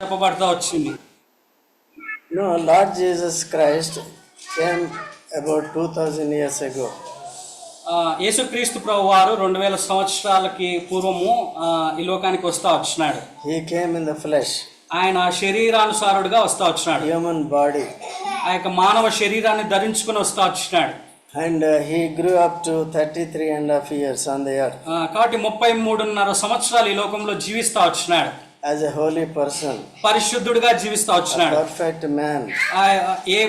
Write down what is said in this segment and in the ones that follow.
చెప్పబడతా వచ్చింది. No, Lord Jesus Christ came about 2000 years ago. ఆ, యేసుక్రీస్తు ప్రభు వారు రెండు వేల సంవత్సరాలకి పూర్వము ఈ లోకానికి వస్తా వచ్చినాడు. He came in the flesh, ఆయన శరీరానుసారుడుగా వస్తా వచ్చినాడు. Human body, ఆ యొక్క మానవ శరీరాన్ని ధరించుకుని వస్తా వచ్చినాడు. And uh, he grew up to 33 and a half years on the earth. ఆ, కాబట్టి ముప్పై మూడున్నర సంవత్సరాలు ఈ లోకంలో జీవిస్తా వచ్చినాడు. As a holy person, పరిశుద్ధుడిగా జీవిస్తా వచ్చినాడు. perfect man, ఆ, ఏ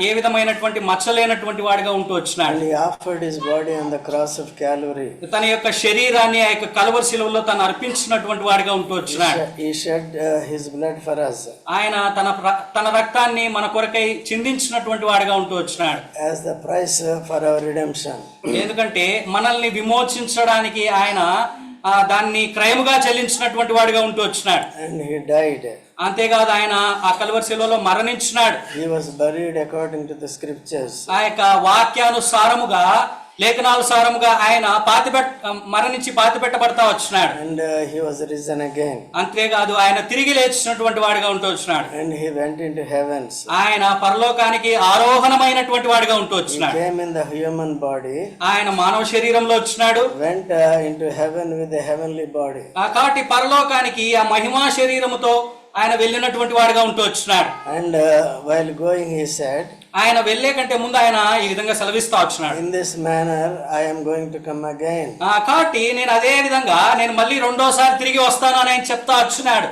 ఏ విధమైనటువంటి మచ్చలేనటువంటి వాడిగా ఉంటూ వచ్చినాడు. He offered his body on the cross of Calvary. తన యొక్క శరీరాన్ని ఆ యొక్క కలవరి శిలువలో తను అర్పించినటువంటి వాడిగా ఉంటూ వచ్చినాడు. shed uh, his blood for us. ఆయన తన తన రక్తాన్ని మన కొరకై చిందించినటువంటి వాడిగా ఉంటూ వచ్చినాడు. As the price uh, for our redemption. ఎందుకంటే మనల్ని విమోచించడానికి ఆయన ఆ, దాన్ని క్రయముగా చెల్లించినటువంటి వాడిగా ఉంటూ వచ్చినాడు And he died. అంతేకాదు ఆయన ఆ కలవరి శిలువలో మరణించినాడు He was buried according to the scriptures. ఆ యొక్క వాక్యానుసారముగా లేఖనానుసారముగా ఆయన పాతిపెట్ మరణించి పాతిపెట్టబడతా వచ్చినాడు And uh, he was risen again. అంతేకాదు ఆయన తిరిగి లేచినటువంటి వాడిగా ఉంటూ వచ్చినాడు And he went into heavens. ఆయన పరలోకానికి ఆరోహణమైనటువంటి వాడిగా ఉంటూ వచ్చినాడు came in the human body, ఆయన మానవ శరీరంలో వచ్చినాడు heaven with the heavenly body. ఆ కాబట్టి పరలోకానికి ఆ మహిమా శరీరముతో ఆయన వెళ్ళినటువంటి వాడిగా ఉంటూ వచ్చినాడు uh, while going, he said, ఆయన వెళ్ళే కంటే ముందు ఆయన ఈ విధంగా సెలవిస్తా వచ్చినాడు manner I am going to come again. ఆ కాబట్టి నేను అదే విధంగా నేను మళ్ళీ రెండోసారి తిరిగి వస్తాను అని ఆయన చెప్తా వచ్చినాడు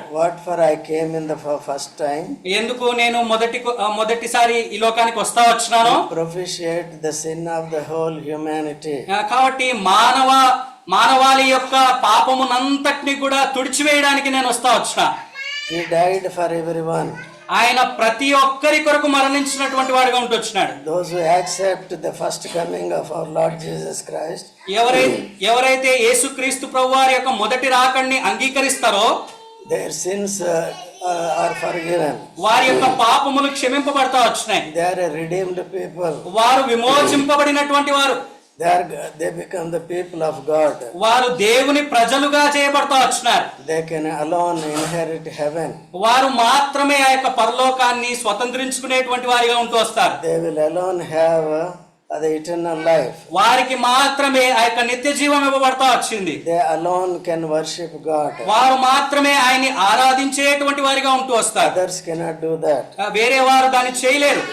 for I came in the f- first time? ఎందుకు నేను మొదటి మొదటిసారి ఈ లోకానికి వస్తా వచ్చినాను Propitiate the sin of the whole humanity. ఆ, కాబట్టి మానవ మానవాళి యొక్క పాపమునంతటిని కూడా తుడిచివేయడానికి నేను వస్తా వచ్చిన He died for everyone. ఆయన ప్రతి ఒక్కరి కొరకు మరణించినటువంటి వాడిగా ఉంటూ వచ్చినాడు Those who accept the first coming of our Lord Jesus Christ, ఎవరైతే ఎవరైతే యేసుక్రీస్తు ప్రభు వారి యొక్క మొదటి రాకడిని అంగీకరిస్తారో their sins uh, uh, are forgiven. వారి యొక్క పాపములు క్షమింపబడతా వచ్చినాయి are a redeemed people. వారు విమోచింపబడినటువంటి వారు They are they become the people of God. వారు దేవుని ప్రజలుగా చేయబడతా వచ్చినారు They can alone inherit heaven. వారు మాత్రమే ఆ యొక్క పరలోకాన్ని స్వతంత్రించుకునేటువంటి వారిగా ఉంటూ వస్తారు They will alone have uh, the eternal life. వారికి మాత్రమే ఆ యొక్క నిత్య జీవం ఇవ్వబడతా వచ్చింది They alone can worship God. వారు మాత్రమే ఆయన్ని ఆరాధించేటువంటి వారిగా ఉంటూ వస్తారు Others cannot do that. ఆ, వేరే వారు దాన్ని చేయలేరు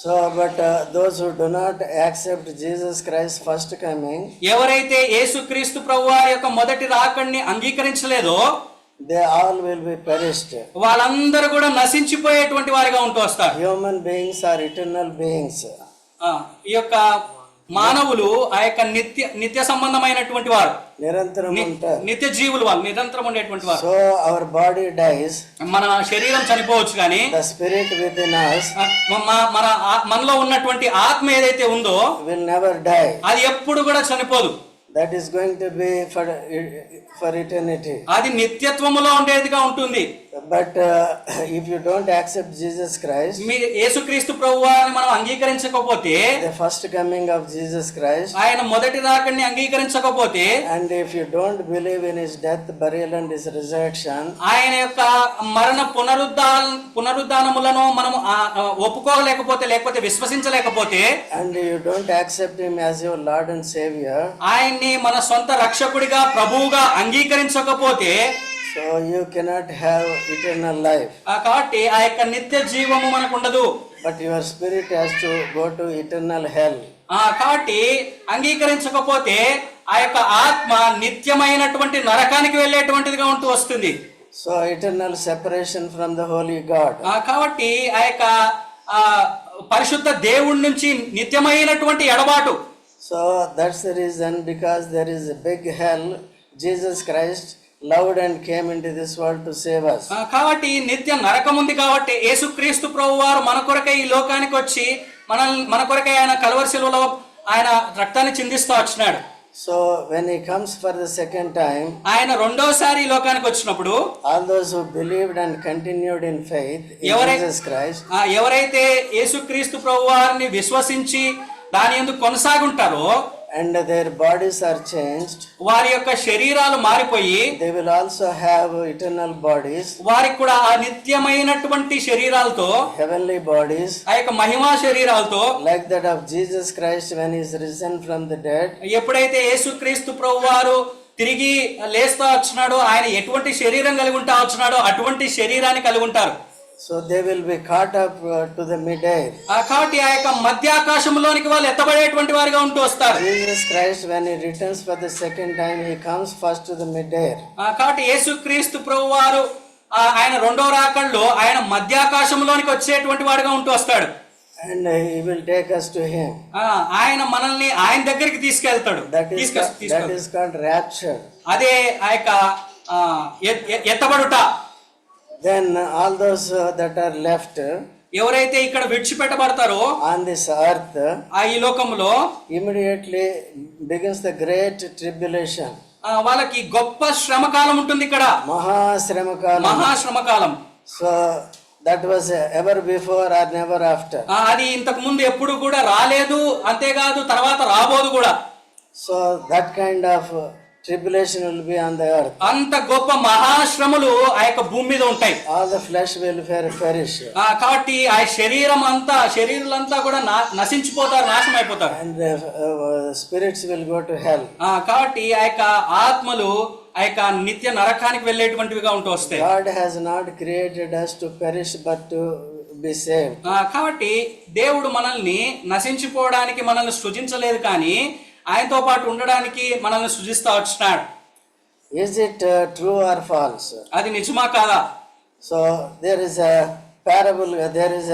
So, but uh, those who do not accept Jesus Christ's first coming, ఎవరైతే యేసుక్రీస్తు ప్రభు వారి యొక్క మొదటి రాకడిని అంగీకరించలేదో they all will be perished. వాళ్ళందరూ కూడా నశించిపోయేటువంటి వారిగా ఉంటూ వస్తారు Human beings are eternal beings. ఆ, ఈ యొక్క మానవులు ఆ యొక్క నిత్య నిత్య సంబంధమైనటువంటి వారు. నిరంతరం నిత్య జీవులు వాళ్ళు నిరంతరం ఉండేటువంటి వారు. సో అవర్ బాడీ డైస్ మన శరీరం చనిపోవచ్చు కానీ the spirit within us మన మనలో ఉన్నటువంటి ఆత్మ ఏదైతే ఉందో will never die. అది ఎప్పుడు కూడా చనిపోదు. That is going to be for for eternity అది నిత్యత్వములో ఉండేదిగా ఉంటుంది. But if you don't accept Jesus Christ మీ యేసుక్రీస్తు ప్రభువాని మనం అంగీకరించకపోతే the first coming of Jesus Christ ఆయన మొదటి రాకని అంగీకరించకపోతే and if you don't believe in his death burial and his reservation ఆయన యొక్క మరణ పునరుద్ధాన పునరుద్ధానములను మనం ఒప్పుకోలేకపోతే లేకపోతే విశ్వసించలేకపోతే and you don't accept him as your Lord and saviour ఆయన ఆయన్ని మన సొంత రక్షకుడిగా ప్రభువుగా అంగీకరించకపోతే so you cannot have eternal life. ఆ, కాబట్టి ఆ యొక్క నిత్య జీవము మనకు ఉండదు but your spirit has to go to eternal hell. ఆ, కాబట్టి అంగీకరించకపోతే ఆ యొక్క ఆత్మ నిత్యమైనటువంటి నరకానికి వెళ్ళేటువంటిదిగా ఉంటూ వస్తుంది. So eternal separation from the holy god. ఆ, కాబట్టి ఆ యొక్క పరిశుద్ధ దేవుడి నుంచి నిత్యమైనటువంటి ఎడబాటు So that's the reason because there is a big hell, Jesus Christ loved and came into this world to save us. కాబట్టి నిత్య నరకం ఉంది కాబట్టి యేసుక్రీస్తు ప్రభు వారు మన కొరకై ఈ లోకానికి వచ్చి మన మన కొరకై ఆయన కలవరిశిలలో ఆయన రక్తాన్ని చిందిస్తూ వచ్చినాడు So when he comes for the second time, ఆయన రెండోసారి లోకానికి వచ్చినప్పుడు all those who believed and continued in faith in ఎవరై- Jesus Christ, ఆ, ఎవరైతే యేసుక్రీస్తు ప్రభు వారిని విశ్వసించి దాని ఎందుకు కొనసాగుంటారో and their bodies are changed, వారి యొక్క శరీరాలు మారిపోయి they will also have eternal bodies, వారికి కూడా ఆ నిత్యమైనటువంటి శరీరాలతో heavenly bodies, ఆ యొక్క మహిమా శరీరాలతో like that of Jesus Christ when he is risen from the dead. ఎప్పుడైతే యేసుక్రీస్తు ప్రభు వారు తిరిగి లేస్తా వచ్చినాడో ఆయన ఎటువంటి శరీరం కలిగి ఉంటా వచ్చినాడో అటువంటి శరీరాన్ని కలిగి ఉంటారు. So they will be caught up uh, to the mid-air. ఆ కాబట్టి ఆ యొక్క మధ్యాకాశంలోనికి వాళ్ళు ఎత్తబడేటువంటి వారిగా ఉంటూ వస్తారు Jesus Christ, when he returns for the second time, he comes first to the mid-air. ఆ కాబట్టి యేసుక్రీస్తు ప్రభు వారు ఆ ఆయన రెండో రాకల్లో ఆయన మధ్యాకాశంలోనికి వచ్చేటువంటి వాడిగా ఉంటూ వస్తాడు And uh, he will take us to him. ఆ ఆయన మనల్ని ఆయన దగ్గరికి తీసుకెళ్తాడు That is, తీసుకె- ca- that తీసుకెళ్తాడు. is called rapture. అదే ఆ యొక్క ఎత్తబడుట then all those that are left ఎవరైతే ఇక్కడ విడిచిపెట్టబడతారో ఆన్ దిస్ అర్త్ ఆ ఈ లోకంలో immediately begins the great tribulation వాళ్ళకి గొప్ప శ్రమకాలం ఉంటుంది ఇక్కడ. మహాశ్రమకాలం మహాశ్రమకాలం so that was ever before or never after అది ఇంతకు ముందు ఎప్పుడు కూడా రాలేదు అంతేకాదు తర్వాత రాబోదు కూడా. So that kind of tribulation will be on the earth. అంత గొప్ప మహాశ్రమలు ఆ యొక్క భూమి మీద ఉంటాయి All the flesh will per- perish. ఆ, కాబట్టి ఆ శరీరం అంతా శరీరులంతా కూడా నశించిపోతారు నాశనం అయిపోతారు And the spirits will go to hell. ఆ, కాబట్టి ఆ యొక్క ఆత్మలు ఆ యొక్క నిత్య నరకానికి వెళ్ళేటువంటివిగా ఉంటూ వస్తాయి God has not created us to perish but to be saved. ఆ, కాబట్టి దేవుడు మనల్ని నశించిపోవడానికి మనల్ని సృజించలేదు కానీ ఆయనతో పాటు ఉండడానికి మనల్ని సృజిస్తూ వచ్చినాడు is it true or false అది నిజమా కాదా? So there is parable there is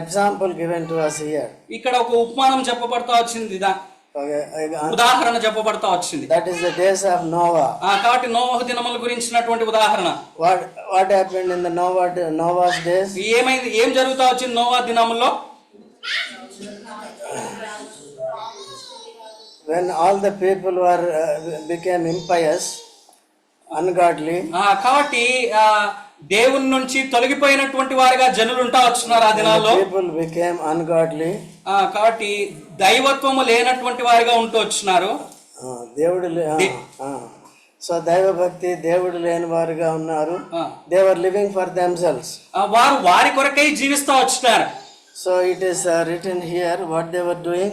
example given to us here ఇక్కడ ఒక ఉపమానం చెప్పబడతా వచ్చింది దా ఉదాహరణ చెప్పబడతా వచ్చింది. That is the days of Noah కాబట్టి నోవా దినముల గురించినటువంటి ఉదాహరణ. What what happened in the Noah Noah's ఏమైంది ఏం జరుగుతా వచ్చింది నోవా దినముల్లో? When all the people were uh, became impious, ungodly, ఆ, కాబట్టి ఆ, దేవుని నుంచి తొలగిపోయినటువంటి వారిగా జనులు ఉంటా వచ్చినారు ఆ దినాల్లో. people became ungodly. ఆ, కాబట్టి దైవత్వము లేనటువంటి వారిగా ఉంటూ వచ్చినారు దేవుడు లే-. సో దైవ భక్తి దేవుడు లేని వారుగా ఉన్నారు. ఆ, they were living for themselves ఆ, వారు వారి కొరకై జీవిస్తూ వచ్చినారు so it is return here what they were doing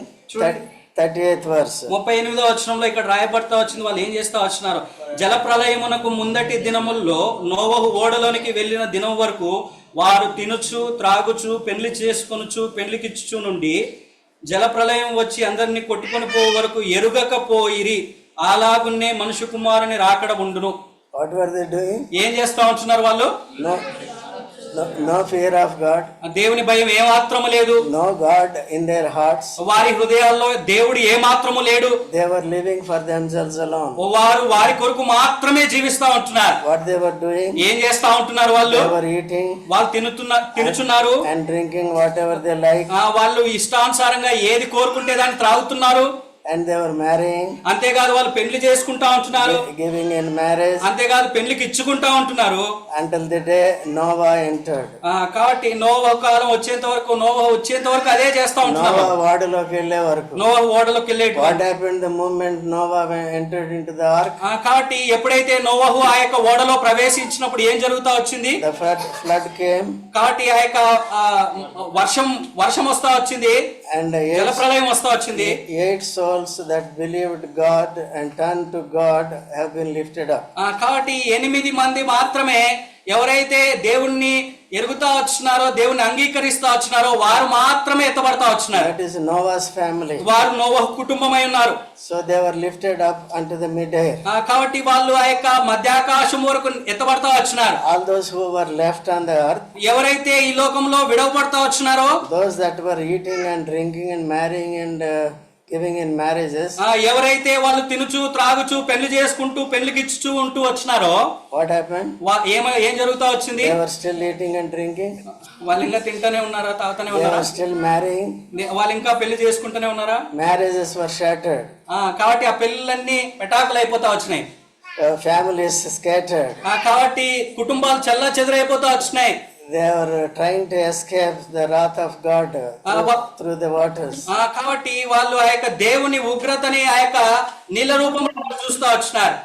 thirty eighth verse ముప్పై ఎనిమిదో వచనంలో ఇక్కడ రాయబడతా వచ్చింది వాళ్ళు ఏం చేస్తా వచ్చినారు. జల ప్రళయమునకు ముందటి దినముల్లో నోవహు ఓడలోనికి వెళ్ళిన దినం వరకు వారు తినుచు త్రాగుచు పెళ్ళి చేసుకొనుచు పెళ్ళికిచ్చుచు నుండి జల ప్రళయం వచ్చి అందరినీ కొట్టుకొని పో వరకు ఎరుగకపోయిరి. అలాగున్నే మనుషు కుమారుని రాకడ ఉండును. వాట్ వర్ దే డూయింగ్ ఏం చేస్తా ఉంటున్నారు వాళ్ళు? నో ఫియర్ ఆఫ్ గాడ్ దేవుని భయం ఏమాత్రము లేదు. No God in their hearts వారి హృదయాల్లో దేవుడు ఏమాత్రము లేడు. They were living for themselves alone వారు వారి కొరకు మాత్రమే జీవిస్తా ఉంటున్నారు. వాట్ దే వర్ డూయింగ్ ఏం చేస్తా ఉంటున్నారు వాళ్ళు? దే వర్ ఈటింగ్ వాళ్ళు తినుతున్న తినుచున్నారు. And drinking whatever they like uh, వాళ్ళు ఇష్టానుసారంగా ఏది కోరుకుంటే దాన్ని త్రాగుతున్నారు. అండ్ దే వర్ మ్యారీయింగ్ అంతేకాదు వాళ్ళు పెళ్ళి చేసుకుంటా ఉంటున్నారు. గివింగ్ ఇన్ మ్యారేజ్ అంతేకాదు పెళ్ళికి ఇచ్చుకుంటా ఉంటున్నారు. Until the day Noah entered కాబట్టి నోవ కాలం వచ్చేంత వరకు నోవ వచ్చేంత వరకు అదే చేస్తా ఉంటున్నారు. నోవా వాడులోకి వెళ్ళే వరకు. నోవ ఓడలోకి వెళ్ళే what happened the moment Noah entered into the ark కాబట్టి ఎప్పుడైతే నోవహు ఆ యొక్క ఓడలో ప్రవేశించినప్పుడు ఏం జరుగుతా వచ్చింది? ద ఫ్లడ్ కేమ్ కాబట్టి ఆ యొక్క వర్షం వర్షం వస్తా వచ్చింది. అండ్ జల ప్రళయం వస్తా వచ్చింది. Eight souls that believed God and turn to God have been lifted up కాబట్టి ఎనిమిది మంది మాత్రమే ఎవరైతే దేవుణ్ణి ఎరుగుతా వచ్చినారో దేవుణ్ణి అంగీకరిస్తా వచ్చినారో వారు మాత్రమే ఎత్తబడతా వచ్చినారు. దట్ ఈస్ నోవాస్ ఫ్యామిలీ వారు నోవహు కుటుంబమై ఉన్నారు. So they were lifted up unto the mid air కాబట్టి వాళ్ళు ఆ యొక్క మధ్యాకాశం వరకు ఎత్తబడతా వచ్చినారు. All those who were left on the earth ఎవరైతే ఈ లోకంలో విడవబడతా వచ్చినారో those that were eating and drinking and marrying and giving in marriages ఎవరైతే వాళ్ళు తినుచు త్రాగుచు పెళ్ళి చేసుకుంటూ పెళ్ళికిచ్చుచూ ఉంటూ వచ్చినారో వాట్ హ్యాపెండ్ వా- ఏమ ఏం జరుగుతా వచ్చింది? They were still eating and drinking వాళ్ళు ఇంకా తింటానే ఉన్నారా తాగుతానే ఉన్నారా? స్టిల్ మ్యారింగ్ నే- వాళ్ళు ఇంకా పెళ్ళి చేసుకుంటూనే ఉన్నారా? మ్యారేజెస్ వర్ షాటర్డ్ కాబట్టి ఆ పెళ్ళిళ్ళన్నీ పెటాకులు అయిపోతా వచ్చినాయి. ఫ్యామిలీస్ స్కేటర్డ్ కాబట్టి కుటుంబాలు చల్ల చెదరైపోతా వచ్చినాయి. They were trying to escape the wrath of God uh, Ah, through, what- through the waters. ఆ, కాబట్టి వాళ్ళు ఆ యొక్క దేవుని ఉగ్రతని ఆ యొక్క నీళ్ళ రూపంలో చూస్తూ వచ్చినారు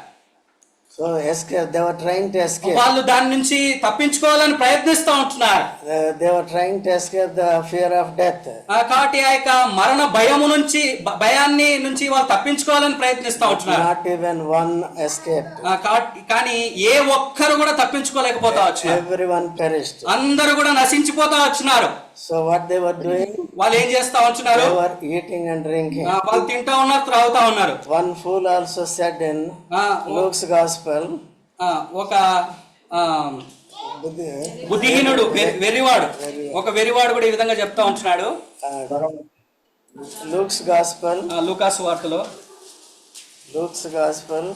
So escape, they were trying to escape. వాళ్ళు దాని నుంచి తప్పించుకోవాలని ప్రయత్నిస్తూ ఉంటున్నారు Uh, they were trying to escape the fear of death. ఆ, కాబట్టి ఆ యొక్క మరణ భయము నుంచి భయాన్ని నుంచి వాళ్ళు తప్పించుకోవాలని ప్రయత్నిస్తూ ఉంటున్నారు one escaped. ఆ, కాబట్టి- కానీ ఏ ఒక్కరు కూడా తప్పించుకోలేకపోతా వచ్చినారు Everyone perished. అందరూ కూడా నశించిపోతా వచ్చినారు so what they were doing వాళ్ళు ఏం చేస్తా వచ్చినారు వర్ ఈటింగ్ అండ్ డ్రింకింగ్ వాళ్ళు తింటా ఉన్నారు త్రాగుతా ఉన్నారు. One fool also said in Luke's gospel ఒక బుద్ధిహీనుడు వెరివాడు ఒక వెరివాడు కూడా ఈ విధంగా చెప్తా ఉంటున్నాడు. లుక్స్ గాస్పెల్ లుకాస్ వార్తలో. లుక్స్ గాస్పెల్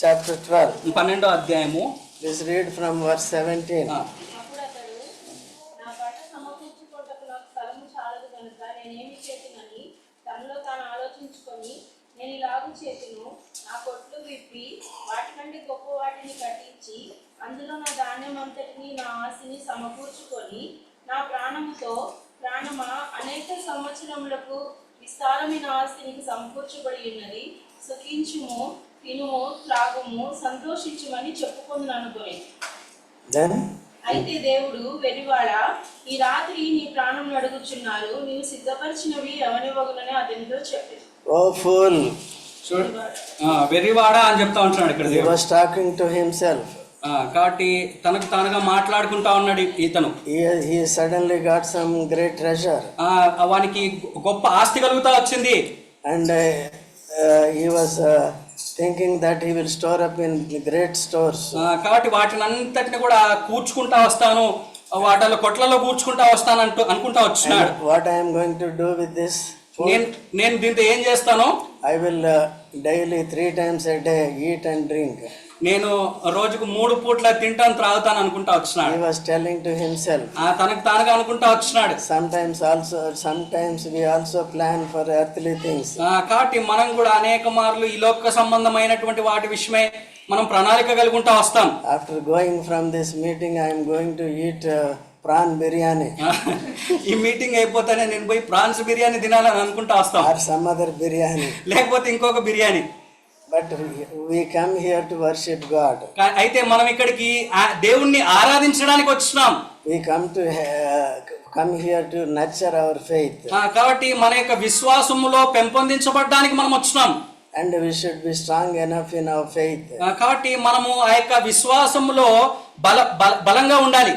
చాప్టర్ ట్వెల్వ్ పన్నెండో అధ్యాయము. This read from verse seventeen నేను ఇలాగు చేతును నా కొట్లు విప్పి వాటికంటే గొప్ప వాటిని కట్టించి అందులో నా ధాన్యం అంతటిని నా ఆస్తిని సమకూర్చుకొని నా ప్రాణముతో ప్రాణమా అనేక సంవత్సరములకు విస్తారమైన ఆస్తి నీకు సమకూర్చబడి ఉన్నది. సుఖించుము తినుము త్రాగుము సంతోషించుమని చెప్పుకుంది అనుకుని Then? అయితే దేవుడు వెరివాడా ఈ రాత్రి నీ ప్రాణం అడుగుచున్నారు. నీవు సిద్ధపరిచినవి ఎవనివ్వగునని అతనితో చెప్పి ఫుల్ వెర్రివాడా అని చెప్తా ఉంటున్నాడు ఇక్కడ దేవుడు. టాకింగ్ టు హింసెల్ఫ్ కాబట్టి తనకు తానుగా మాట్లాడుకుంటా ఉన్నాడు ఇతను. He suddenly got some great treasure వానికి గొప్ప ఆస్తి కలుగుతా వచ్చింది. And he was thinking that he will store up in great stores కాబట్టి వాటిని అంతటిని కూడా కూర్చుకుంటా వస్తాను. వాటిలో కొట్లలో కూర్చుకుంటా వస్తాను అంటూ అనుకుంటా వచ్చినాడు. What I'm going to do with this నేను నేను దీంతో ఏం చేస్తాను? I will daily three times day eat and drink నేను రోజుకు మూడు పూట్ల తింటాను త్రాగుతాను అనుకుంటా వచ్చినాడు he was telling to himself ఆ తనకు తానుగా అనుకుంటా వచ్చినాడు some also some we also plan for earthly things కాబట్టి మనం కూడా అనేక మార్లు ఈ లోక సంబంధమైనటువంటి వాటి విషయమే మనం ప్రణాళిక కలుగుంటా వస్తాం. After going from this meeting I'm going to eat prawn biryani. ఈ మీటింగ్ అయిపోతేనే నేను పోయి ప్రాన్స్ బిర్యానీ తినాలని అనుకుంటా వస్తాం. Or some other biryani. లేకపోతే ఇంకొక biryani. But we come here to worship God అయితే మనం ఇక్కడికి దేవుణ్ణి ఆరాధించడానికి వచ్చినాం. We come to come here to nurture our faith కాబట్టి మన యొక్క విశ్వాసములో పెంపొందించబడ్డానికి మనం వచ్చినాం. And we should be strong enough in our faith కాబట్టి మనము ఆ యొక్క విశ్వాసములో బల బలంగా ఉండాలి.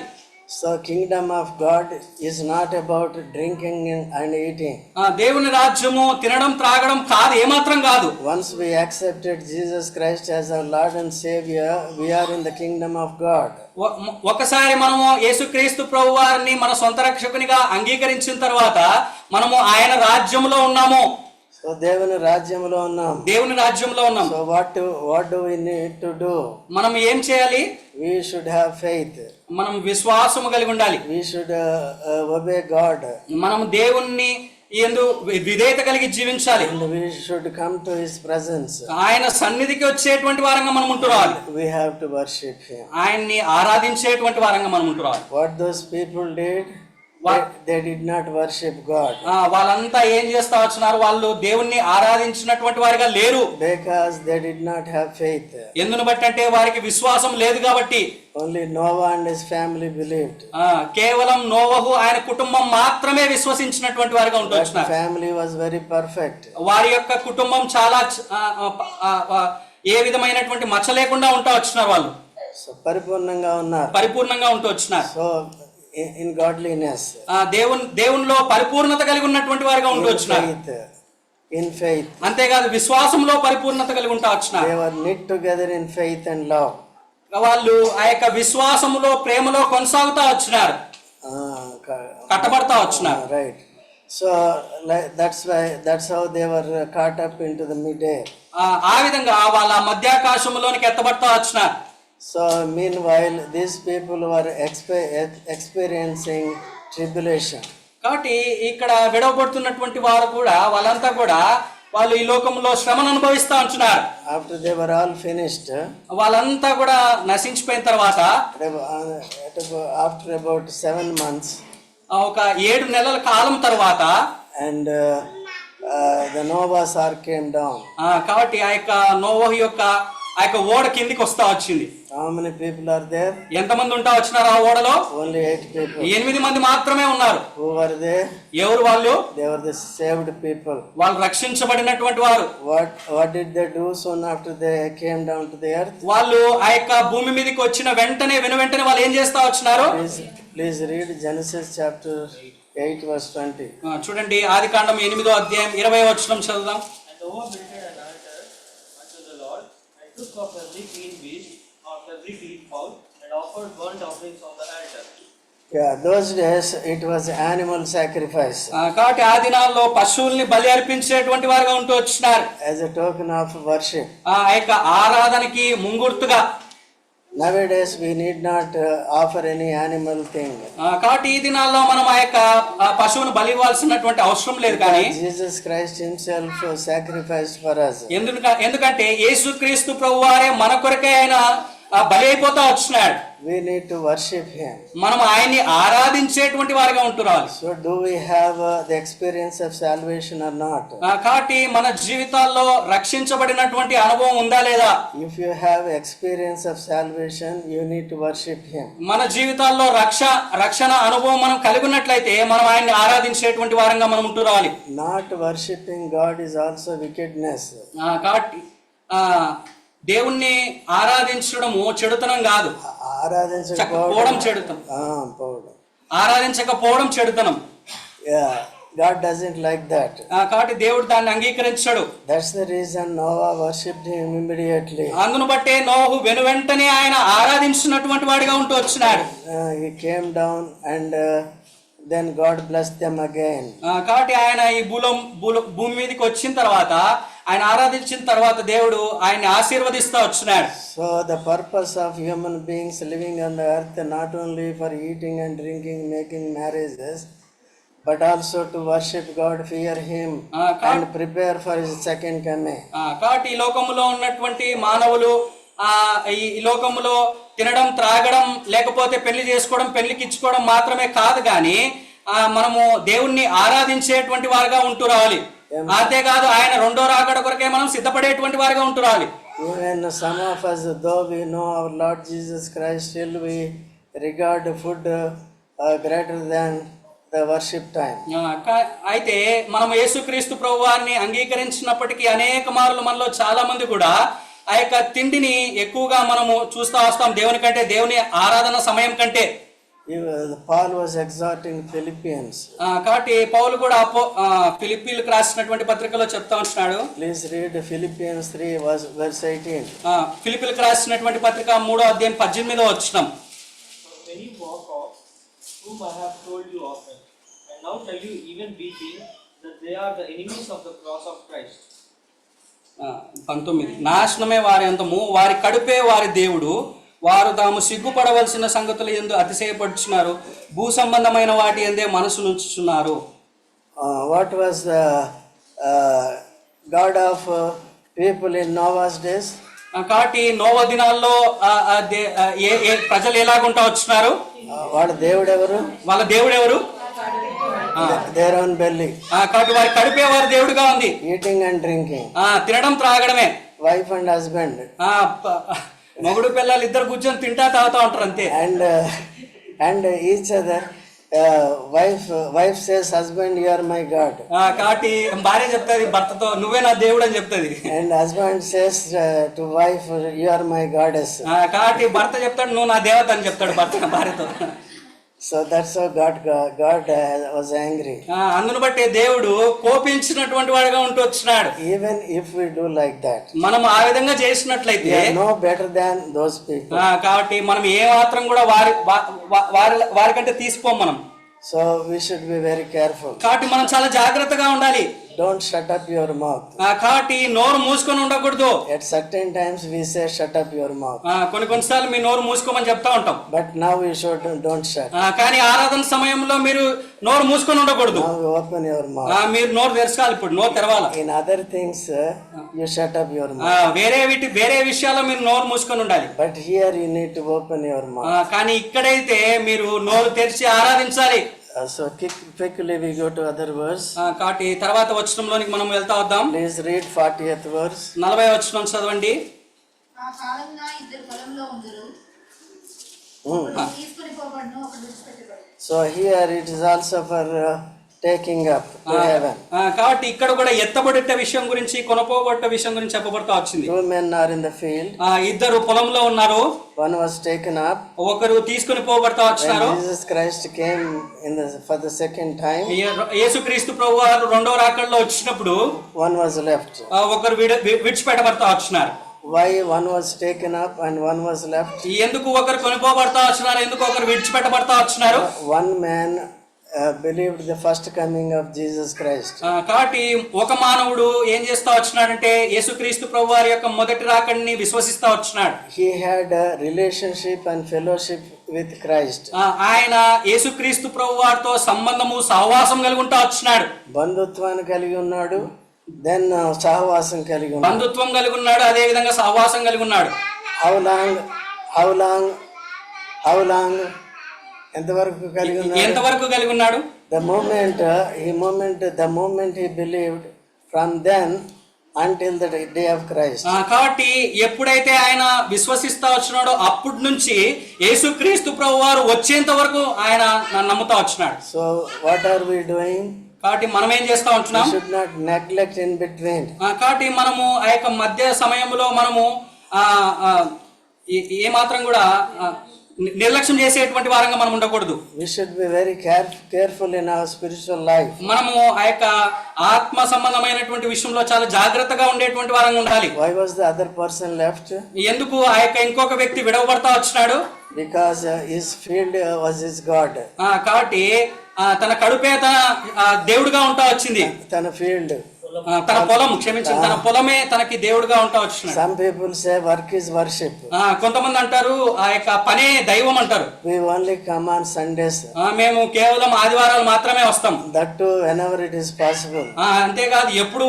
So, kingdom of God is not about drinking and eating. ఆ, దేవుని రాజ్యము తినడం త్రాగడం కాదు ఏమాత్రం కాదు Once we accepted Jesus Christ as our Lord and Savior, we are in the kingdom of God. ఒ- ఒకసారి మనము యేసుక్రీస్తు ప్రభు వారిని మన సొంత రక్షకునిగా అంగీకరించిన తర్వాత మనము ఆయన రాజ్యములో ఉన్నాము సో దేవుని రాజ్యంలో ఉన్నాం. దేవుని రాజ్యంలో ఉన్నాం. So what what do we need to do మనం ఏం చేయాలి? వీ షుడ్ హ్యావ్ ఫెయిత్ మనం విశ్వాసము కలిగి ఉండాలి. వీ షుడ్ ఒబే గాడ్ మనం దేవుణ్ణి ఎందు విధేయత కలిగి జీవించాలి. We should come to his presence ఆయన సన్నిధికి వచ్చేటువంటి వారంగా మనం ఉంటురావాలి. వీ హ్యావ్ టు వర్షిప్ ఆయన్ని ఆరాధించేటువంటి వారంగా మనం ఉంటురావాలి. What those people did? They did not worship God వాళ్ళంతా ఏం చేస్తా వచ్చినారు? వాళ్ళు దేవుణ్ణి ఆరాధించినటువంటి వారిగా లేరు. Because they did not have faith ఎందును బట్టి అంటే వారికి విశ్వాసం లేదు కాబట్టి. Only Noah and his family believed కేవలం నోవహు ఆయన కుటుంబం మాత్రమే విశ్వసించినటువంటి వారిగా వచ్చినారు. ఫ్యామిలీ వాజ్ వెరీ పర్ఫెక్ట్ వారి యొక్క కుటుంబం చాలా ఏ విధమైనటువంటి మచ్చ లేకుండా ఉంటా వచ్చినారు వాళ్ళు. పరిపూర్ణంగా ఉన్నారు. పరిపూర్ణంగా ఉంటూ వచ్చినారు. సో ఇన్ గాడ్లీనెస్ దేవుని దేవునిలో పరిపూర్ణత కలిగి ఉన్నటువంటి వారిగా faith. In faith. అంతేకాదు విశ్వాసంలో పరిపూర్ణత కలిగి ఉంటా they were knit together in faith and love. వాళ్ళు ఆ యొక్క విశ్వాసములో ప్రేమలో కొనసాగుతా వచ్చినారు. Ah, కట్టబడతా వచ్చినారు right. So like, that's why that's how they were uh, caught up into the midair ఆ, ఆ విధంగా వాళ్ళ మధ్యాకాశంలోనికి ఎత్తబడతా వచ్చినారు so meanwhile these people were ఎక్స్పె experiencing tribulation కాబట్టి ఇక్కడ విడవబడుతున్నటువంటి వారు కూడా వాళ్ళంతా కూడా వాళ్ళు ఈ లోకంలో శ్రమను అనుభవిస్తా ఉంటున్నారు. ఆఫ్టర్ దే ఆల్ ఫినిష్డ్ వాళ్ళంతా కూడా నశించిపోయిన తర్వాత ఆఫ్టర్ అబౌట్ సెవెన్ మంత్స్ ఒక ఏడు నెలల కాలం తర్వాత and the Noah sir came down కాబట్టి ఆ యొక్క నోవా యొక్క ఆ యొక్క ఓడ కిందికి వస్తా వచ్చింది. How many people are there? ఎంతమంది ఉంటా వచ్చినారు ఆ ఓడలో Only eight people. ఎనిమిది మంది మాత్రమే ఉన్నారు Who were they? ఎవరు వాళ్ళు They were the saved people. వాళ్ళు రక్షించబడినటువంటి వారు What what did they do soon after they came down to the earth? వాళ్ళు ఆ యొక్క భూమి మీదకి వచ్చిన వెంటనే వెను వెంటనే వాళ్ళు ఏం చేస్తా వచ్చినారు read Genesis chapter 8, verse 20. ఆ, చూడండి ఆది కాండం ఎనిమిదో అధ్యాయం ఇరవై వచ్చిన చదువుదాం And Noah builded an altar unto the Lord, and took of every clean beast, of every clean fowl, and offered burnt offerings on the altar. Yeah, those days it was animal sacrifice ఆ, కాబట్టి ఆ దినాల్లో పశువుల్ని బలి అర్పించేటువంటి వారుగా ఉంటూ వచ్చినారు as a token of worship. ఆ యొక్క ఆరాధనకి ముంగుర్తుగా Nowadays we need not uh, offer any animal thing. ఆ, కాబట్టి ఈ దినాల్లో మనం ఆ యొక్క ఆ పశువును బలి ఇవ్వాల్సినటువంటి అవసరం లేదు కానీ Jesus Christ Himself uh, sacrificed for us. ఎందుక ఎందుకంటే యేసుక్రీస్తు ప్రభు వారే మన కొరకే ఆయన బలి అయిపోతా వచ్చినాడు వి నీడ్ వర్షిప్ హిమ్ మనం ఆయన్ని ఆరాధించేటువంటి వారిగా ఉంటున్నారు so do we have the experience of salvation or not కాబట్టి మన జీవితాల్లో రక్షించబడినటువంటి అనుభవం ఉందా లేదా? If you have experience of salvation you need worship him మన జీవితాల్లో రక్ష రక్షణ అనుభవం మనం కలిగి ఉన్నట్లయితే మనం ఆయన్ని ఆరాధించేటువంటి వారంగా మనం ఉంటున్నారు not worshipping God is also wickedness కాబట్టి దేవుణ్ణి ఆరాధించడము చెడుతనం కాదు ఆరాధించకపోవడం చెడుతనం పోవడం. ఆరాధించకపోవడం చెడుతనం doesn't like that. ఆ, కాబట్టి దేవుడు దాన్ని అంగీకరించడు That's the reason Noah worshipped him immediately. అందును బట్టే నోహు వెను వెంటనే ఆయన ఆరాధించినటువంటి వాడిగా ఉంటూ వచ్చినాడు down and uh, then God blessed them again. ఆ, కాబట్టి ఆయన ఈ భూలో- భూమి మీదకి వచ్చిన తర్వాత ఆయన ఆరాధించిన తర్వాత దేవుడు ఆయన్ని ఆశీర్వదిస్తూ వచ్చినాడు So the purpose of human beings living on the earth not only for eating and drinking, making marriages, but also to worship God, fear Him, Ah, God- and prepare for His second coming. ఆ, కాబట్టి ఈ లోకములో ఉన్నటువంటి మానవులు ఈ లోకములో తినడం త్రాగడం లేకపోతే పెళ్ళి చేసుకోవడం పెళ్ళికి ఇచ్చుకోవడం మాత్రమే కాదు కానీ మనము దేవుణ్ణి ఆరాధించేటువంటి వారుగా ఉంటూ రావాలి అంతేకాదు ఆయన రెండో రాకడ కొరకే మనం సిద్ధపడేటువంటి వారుగా ఉంటూ రావాలి Even some of us, though we know our Lord Jesus Christ, still we regard food uh, uh, greater than the worship time. ఆ, కా- అయితే మనం యేసుక్రీస్తు ప్రభు వారిని అంగీకరించినప్పటికీ అనేక మార్లు మనలో చాలా మంది కూడా ఆ యొక్క తిండిని ఎక్కువగా మనము చూస్తూ వస్తాం దేవుని కంటే దేవుని ఆరాధన సమయం కంటే. కాబట్టి పౌలు కూడా ఫిలిపీన్ రాసినటువంటి పత్రికలో చెప్తా ఉంటున్నాడు. Please read Philippians three was verse eighteen Philippian రాసినటువంటి పత్రిక మూడో అధ్యయం పద్దెనిమిది వచ్చిన పంతొమ్మిది. నాశనమే వారి అంతము. వారి కడుపే వారి దేవుడు. వారు తాము సిగ్గుపడవలసిన సంగతులు ఎందు అతిశయపడుచున్నారు. భూ సంబంధమైన వాటి ఎందే మనసు నుంచుచున్నారు. Uh, what was the uh, God of uh, people in Noah's days? ఆ, కాబట్టి నోవ దినాల్లో ఏ ఏ ప్రజలు ఎలాగుంటా వచ్చినారు? Uh, వాళ్ళ దేవుడు ఎవరు వాళ్ళ దేవుడు ఎవరు దేర్ ఓన్ బెల్లి కాబట్టి వారి కడుపే వారి దేవుడుగా ఉంది. ఈటింగ్ అండ్ డ్రింకింగ్ తినడం త్రాగడమే. వైఫ్ అండ్ హస్బెండ్ మొగుడు పిల్లలు ఇద్దరు కూర్చొని తింటా తాగుతా ఉంటారు అంతే. And and each other wife wife says husband you are my God ఆ, కాబట్టి భార్య చెప్తుంది భర్తతో నువ్వే నా దేవుడు అని చెప్తుంది. And husband says to wife you are my goddess ఆ, కాబట్టి భర్త చెప్తాడు నువ్వు నా దేవత అని చెప్తాడు భర్త భార్యతో. So that's God God was angry అందును బట్టి దేవుడు కోపించినటువంటి వాడిగా ఉంటూ వచ్చినాడు. Even if we do like that మనం ఆ విధంగా చేసినట్లయితే no better than those people కాబట్టి మనం ఏ మాత్రం కూడా వారి వారి వారికంటే తీసిపోం మనం. So we should be very careful కాబట్టి మనం చాలా జాగ్రత్తగా ఉండాలి. Don't shut up your mouth కాటి నోరు మూసుకొని ఉండకూడదు. At certain times we say shut up your mouth కొన్ని కొన్ని సార్లు మీ నోరు మూసుకోమని చెప్తా ఉంటాం. But now you should don't shut కానీ ఆరాధన సమయంలో మీరు నోరు మూసుకొని ఉండకూడదు. ఓపెన్ యువర్ మౌత్ మీరు నోరు తెరుచుకోవాలి ఇప్పుడు నోరు తెరవాలి. In other things you shut up your mouth వేరే వీటి వేరే విషయాల్లో మీరు నోరు మూసుకొని ఉండాలి. But here you need to open your mouth కానీ ఇక్కడైతే మీరు నోరు తెరిచి ఆరాధించాలి. So quick, quickly we go to other verse. ఆ, కాబట్టి తర్వాత వచనంలోనికి మనం వెళ్తా వద్దాం Please read 40th verse. నలభై వచనం చదవండి ఆ కాలంలో ఇద్దరు పొలంలో ఉందరు Hmm. ఒకడు తీసుకొని పోబడును ఒకడు విడిచిపెట్టబడు So here it is also for heaven. ఆ, కాబట్టి ఇక్కడ కూడా ఎత్తబడిట విషయం గురించి కొనపోబట్ట విషయం గురించి చెప్పబడతా వచ్చింది Two men are in the field. ఆ, ఇద్దరు పొలంలో ఉన్నారు One was taken up. ఒకరు తీసుకుని పోబడతా వచ్చినారు Christ came in the for the second time, ఏ- యేసుక్రీస్తు ప్రభు వారు రెండో రాకడలో వచ్చినప్పుడు was left. ఆ, ఒకరు విడ వి- విడిచిపెట్టబడతా వచ్చినారు Why one was taken up and one was left? ఎందుకు ఒకరు కొనిపోబడతా వచ్చినారు ఎందుకు ఒకరు విడిచిపెట్టబడతా వచ్చినారు One man uh, believed the first coming of Jesus Christ. ఆ, కాబట్టి ఒక మానవుడు ఏం చేస్తా వచ్చినాడంటే యేసుక్రీస్తు ప్రభు వారి యొక్క మొదటి రాకడిని విశ్వసిస్తా వచ్చినాడు He had a relationship and fellowship with Christ. ఆ, ఆయన యేసుక్రీస్తు ప్రభు వారితో సంబంధము సహవాసం కలిగి ఉంటా వచ్చినాడు బంధుత్వాన్ని కలిగి ఉన్నాడు దెన్ సహవాసం కలిగి ఉన్నాడు బంధుత్వం కలిగి ఉన్నాడు అదే విధంగా సహవాసం కలిగి ఉన్నాడు how long how long how long ఎంతవరకు కలిగి ఉన్నాడు? ఎంతవరకు కలిగి ఉన్నాడు? ద మూమెంట్ ఈ moment the moment he believed from then until the day of Christ కాబట్టి ఎప్పుడైతే ఆయన విశ్వసిస్తా వచ్చినాడో అప్పటి నుంచి యేసుక్రీస్తు ప్రభు వారు వచ్చేంత వరకు ఆయన నమ్ముతా వచ్చినాడు. So what are we doing కాబట్టి మనం ఏం చేస్తా ఉంటున్నాం? Should not neglect in between కాబట్టి మనము ఆ యొక్క మధ్య సమయంలో మనము ఏ- మాత్రం కూడా నిర్లక్ష్యం చేసేటువంటి వారంగా మనం ఉండకూడదు. We should be very care, careful in our spiritual life. మనము ఆ యొక్క ఆత్మ సంబంధమైనటువంటి విషయంలో చాలా జాగ్రత్తగా ఉండేటువంటి వారంగా ఉండాలి. Why was the other person left? ఎందుకు ఆ యొక్క ఇంకొక వ్యక్తి విడవబడతా వచ్చినాడు? Because his field uh, was his god. ఆ, కాబట్టి తన కడుపే తన దేవుడుగా ఉంటా వచ్చింది. తన ఆ, తన పొలం క్షమించింది తన పొలమే తనకి దేవుడుగా ఉంటావచ్చు some people say work is worship కొంతమంది అంటారు ఆ యొక్క పనే దైవం అంటారు. వి ఓన్లీ కమ్ సండేస్ మేము కేవలం ఆదివారాలు మాత్రమే వస్తాం. That to whenever it is possible అంతే ఎప్పుడు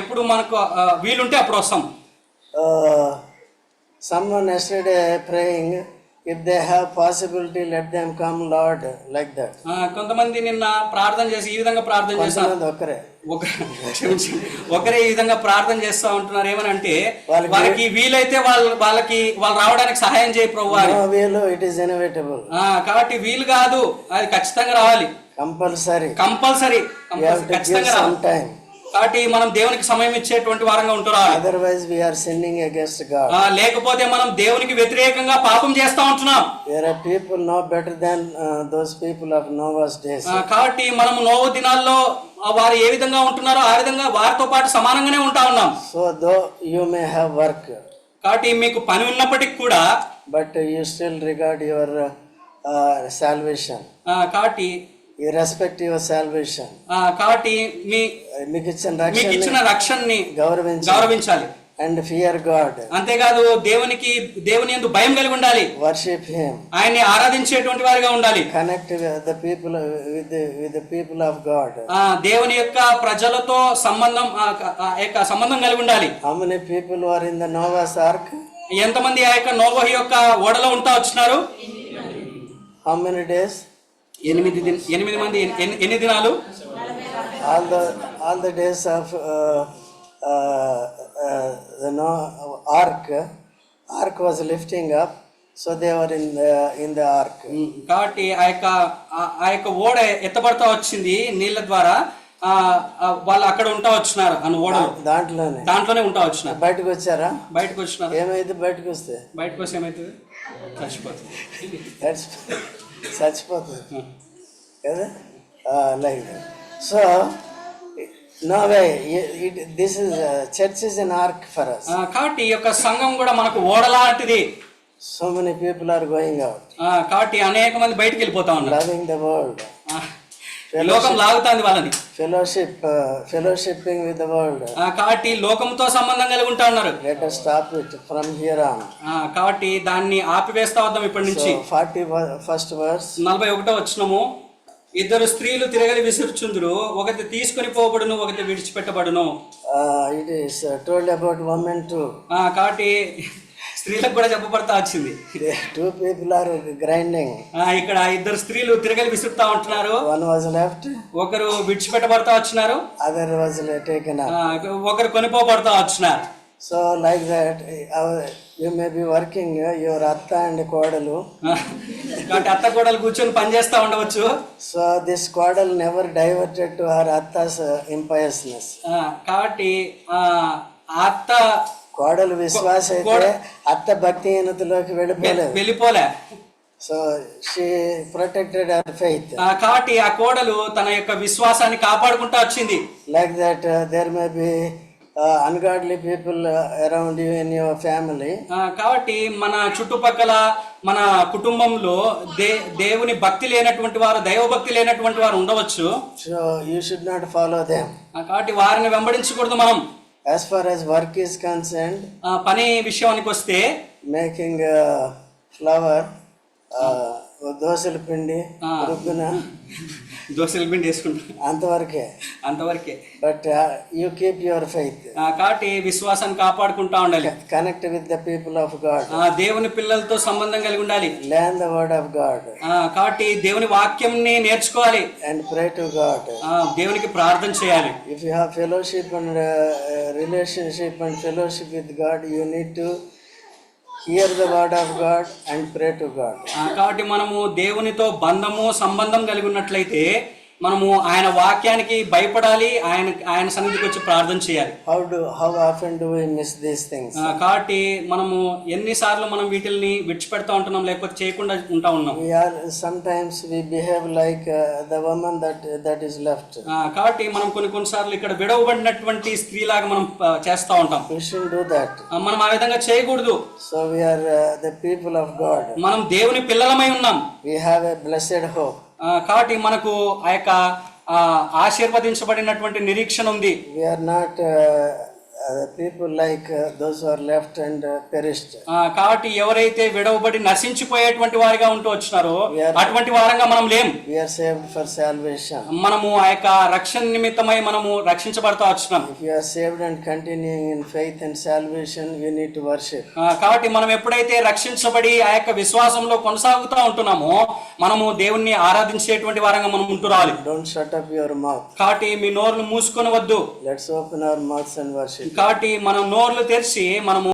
ఎప్పుడు మనకు వీలుంటే అప్పుడు వస్తాం. Someone yesterday praying if they have possibility let them come lord like that. ఆ, కొంతమంది నిన్న ప్రార్థన చేసి ఈ విధంగా ప్రార్థన చేస్తారు ఒకరే. ఒకరే ఈ విధంగా ప్రార్థన చేస్తా ఉంటున్నారు. ఏమనంటే వాళ్ళకి- వాళ్ళకి వీలైతే వాళ్ళు వాళ్ళకి వాళ్ళు రావడానికి సహాయం చేయ ప్రభు is inevitable. ఆ, కాబట్టి వీలు కాదు. అది ఖచ్చితంగా రావాలి. Compulsory. కంపల్సరీ give ఖచ్చితంగా time. కాబట్టి మనం దేవునికి సమయం ఇచ్చేటువంటి వారంగా ఉంటారా అదర్వైజ్ వి ఆర్ సిన్నింగ్ లేకపోతే మనం దేవునికి వ్యతిరేకంగా పాపం చేస్తా ఉంటున్నాం. Their people no better than those people of Noah's days కాబట్టి మనం నోవ దినాల్లో వారు ఏ విధంగా ఉంటున్నారో ఆ విధంగా వారితో పాటు సమానంగానే ఉంటా ఉన్నాం. So though you may have work కాబట్టి మీకు పని ఉన్నప్పటికీ కూడా but you still regard your salvation కాబట్టి salvation. ఆ, కాబట్టి మీ మీకు ఇచ్చిన మీకు ఇచ్చిన రక్షణని గౌరవించి గౌరవించాలి. అండ్ ఫియర్ గాడ్ అంతేకాదు దేవునికి దేవుని ఎందు భయం కలిగి ఉండాలి. వర్షిప్ హిమ్ ఆయన్ని ఆరాధించేటువంటి వారిగా ఉండాలి. Connect the people with with people of God ఆ దేవుని యొక్క ప్రజలతో సంబంధం ఆ యొక్క సంబంధం కలిగి ఉండాలి. How many people are in the Noah's ark ఎంతమంది ఆ యొక్క నోవహి యొక్క ఓడలో ఉంటా వచ్చినారు? హౌ మెనీ డేస్ ఎనిమిది దిన ఎనిమిది మంది ఎన్ని- ఎన్ని దినాలు? All the all the days of Noah ark ark was lifting up so they were in in the ark కాబట్టి ఆ యొక్క ఆ- యొక్క ఓడ ఎత్తబడతా వచ్చింది నీళ్ళ ద్వారా. వాళ్ళు అక్కడ ఉంటా వచ్చినారు అని ఓడలో. దాంట్లోనే. దాంట్లోనే ఉంటా వచ్చినారు. బయటకు వచ్చారా? బయటకు వచ్చినారు? ఏమైంది బయటకు వస్తే? బయటకు వస్తే ఏమవుతుంది చచ్చిపోతుంది. చచ్చిపో చచ్చిపోతుంది. కదా? Like so no way this is church is an ark for us కాబట్టి ఈ యొక్క సంఘం కూడా మనకు ఓడలాంటిది. So many people are going out కాబట్టి అనేక మంది బయటికి వెళ్ళిపోతా ఉన్నారు. లవింగ్ ద వరల్డ్ లోకం లాగుతాంది వాళ్ళని with the world. ఆ, కాబట్టి లోకంతో సంబంధం కలిగి ఉంటా ఉన్నారు Let us stop it from here on. ఆ, కాబట్టి దాన్ని ఆపివేస్తా వద్దాం ఇప్పటి నుంచి So, forty first verse. నలభై ఒకటో వచ్చినము ఇద్దరు స్త్రీలు తిరగలి విసురుచుందురు ఒకటి తీసుకొని పోబడును ఒకటి విడిచిపెట్టబడును uh, told about women too. ఆ, కాబట్టి స్త్రీలకు కూడా చెప్పబడతా వచ్చింది The two people are grinding. ఆ, ఇక్కడ ఇద్దరు స్త్రీలు తిరగలి విసురుతా ఉంటున్నారు One was left, ఒకరు విడిచిపెట్టబడతా వచ్చినారు taken ఆ, up. ఒకరు కొనిపోబడతా వచ్చినారు uh, our- you may be working uh, your atta and kodalu. ఆ, కాబట్టి అత్త కూడలు కూర్చొని పనిచేస్తా ఉండవచ్చు So this kodal never diverted to her atta's uh, impiousness. ఆ, కాబట్టి అత్త కోడలు విశ్వాస అయితే అత్త భక్తిహీనతలోకి వెళ్ళిపోలేదు. వెళ్ళిపోలే. So she protected our faith కాబట్టి ఆ కోడలు తన యొక్క విశ్వాసాన్ని కాపాడుకుంటా వచ్చింది. Like that there may be ungodly people around you in your family కాబట్టి మన చుట్టుపక్కల మన కుటుంబంలో దే దేవుని భక్తి లేనటువంటి వారు దైవభక్తి లేనటువంటి వారు ఉండవచ్చు. So you should not follow them కాబట్టి వారిని వెంబడించకూడదు మనం. As far as work is concerned ఆ, పని విషయానికి వస్తే మేకింగ్ ఫ్లవర్ దోశల పిండి. రుబ్బిన దోశల పిండి వేసుకుంటాం అంతవరకే? అంతవరకే. But you keep your faith ఆ, కాబట్టి విశ్వాసాన్ని కాపాడుకుంటా ఉండాలి. Connect with the people of God దేవుని పిల్లలతో సంబంధం కలిగి ఉండాలి. Learn the word of God. ఆ, కాబట్టి దేవుని వాక్యంని నేర్చుకోవాలి. Pray to God. ఆ, దేవునికి ప్రార్థన చేయాలి. If you have fellowship and uh, uh, relationship and fellowship with God, you hear the word of God and pray to God కాబట్టి మనము దేవునితో బంధము సంబంధం కలిగి ఉన్నట్లయితే మనము ఆయన వాక్యానికి భయపడాలి ఆయన ఆయన సన్నిధికి వచ్చి ప్రార్థన చేయాలి How do how often do we miss these things? ఆ, కాబట్టి మనము ఎన్నిసార్లు మనం వీటిల్ని విడిచిపెడతా ఉంటున్నాం లేకపోతే చేయకుండా ఉంటా ఉన్నాం We are sometimes we behave like uh, the woman that that is left. ఆ, కాబట్టి మనం కొన్ని కొన్నిసార్లు ఇక్కడ విడవబడినటువంటి స్త్రీలాగా మనం ఆ, చేస్తా ఉంటాం shouldn't do that. ఆ, మనం ఆ విధంగా చేయకూడదు we are uh, the people of God. మనం దేవుని పిల్లలమై ఉన్నాం We have a blessed hope. కాబట్టి మనకు ఆ యొక్క ఆశీర్వదించబడినటువంటి నిరీక్షణ ఉంది. We are not people like those are left and perished కాబట్టి ఎవరైతే విడవబడి నశించిపోయేటువంటి వారిగా ఉంటూ వచ్చినారో అటువంటి వారంగా మనం లేం. విఆర్ సేవ్ ఫర్ సాల్వేషన్ మనము ఆ యొక్క రక్షణ నిమిత్తమై మనము రక్షించబడతా వచ్చినాం. We are saved and continuing in faith and salvation unit need కాబట్టి మనం ఎప్పుడైతే రక్షించబడి ఆ యొక్క విశ్వాసంలో కొనసాగుతూ ఉంటున్నామో మనము దేవుణ్ణి ఆరాధించేటువంటి వారంగా మనం ఉంటూ రాలి don't shut up your mouth కాబట్టి మీ నోరును మూసుకొనవద్దు. Let's open our mouths and worship కాబట్టి మనం నోర్లు తెరిచి మనము